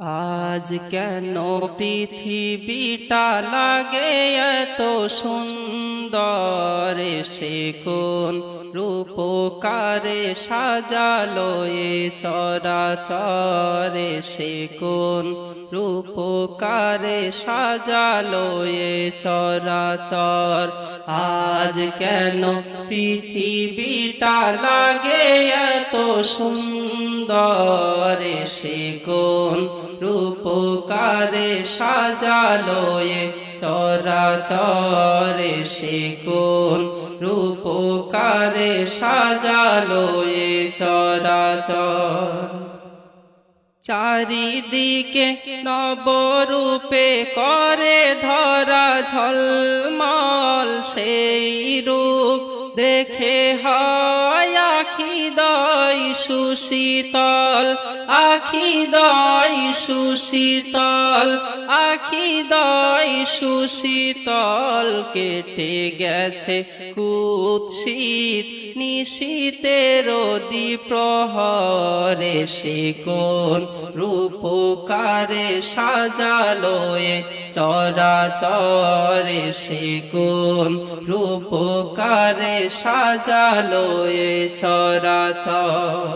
আজ কেন পৃথিবীটা লাগে এত সুন্দর? সে কোন রূপকারে সাজালো এ চরাচরে? সে কোন রূপকারে সাজালো এ চরাচর? আজ কেন পৃথিবীটা লাগে এত সুন্দর? সে কোন রূপকারে সাজালো এ চরাচরে সে কোন রূপকারে সাজালো এ চরাচর। চারিদিকে নবরূপে করে ধরা ঝলমল সেই রূপ দেখে হয় আখি দয় সুশীতল, আখি দয় সুশীতল, আখি দয় সুশীতল কেটে গেছে কুৎসিত, নিশীতের প্রহরে সে কোন রূপকারে সাজালো এ চরাচরে সে কোন রূপকারে সাজালো এ চরাচর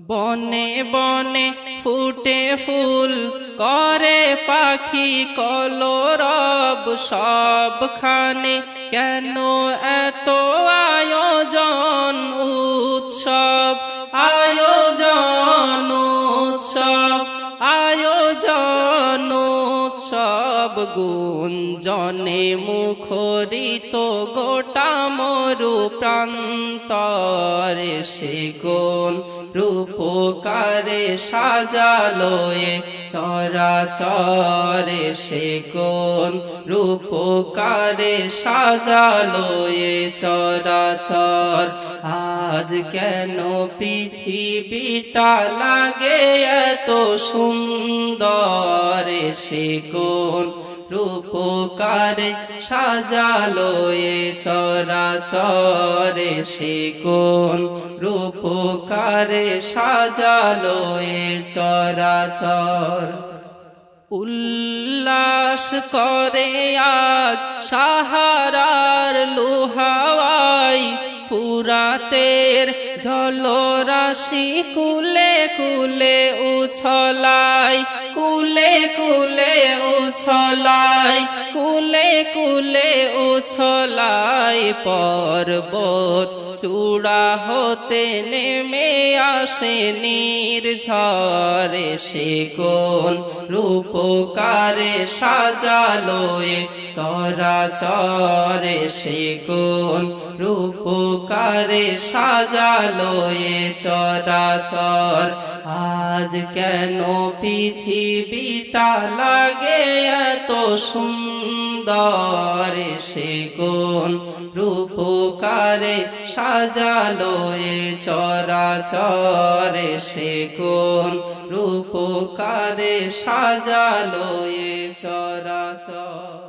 বনে বনে ফুটে ফুল করে পাখি কলরব সবখানে। কেন এত আয়োজন উৎসব? আয়োজন উৎসব গুঞ্জনে মুখরিত গোটা মরু প্রান্তরে সে কোন রূপকারে সাজালো এ চরাচরে সে কোন রূপকারে সাজালো এ চরাচর। আজ কেন পৃথিবীটা লাগে এত সুন্দর? সে কোন রূপকারে সাজালো এ চরাচরে সে কোন রূপকারে সাজালো এ চরাচর। উল্লাস করে আজ সাহারার লোহাওয়াই ফুরাতের জলরাশি কুলে কুলে উছলাই, কুলে কুলে উছলাই, কুলে কুলে উছলাই, পর্বত চূড়া হতে নেমে আসে নির্ঝরে সে কোন রূপকারে সাজালোয় চরা চরে সে কোন রূপকারে সাজালো এ চরাচর। আজ কেন পৃথিবীটা লাগে এত সুন্দর? সে কোন রূপকারে সাজালো এ চরাচরে? সে কোন রূপকারে সাজালো এ চরাচর?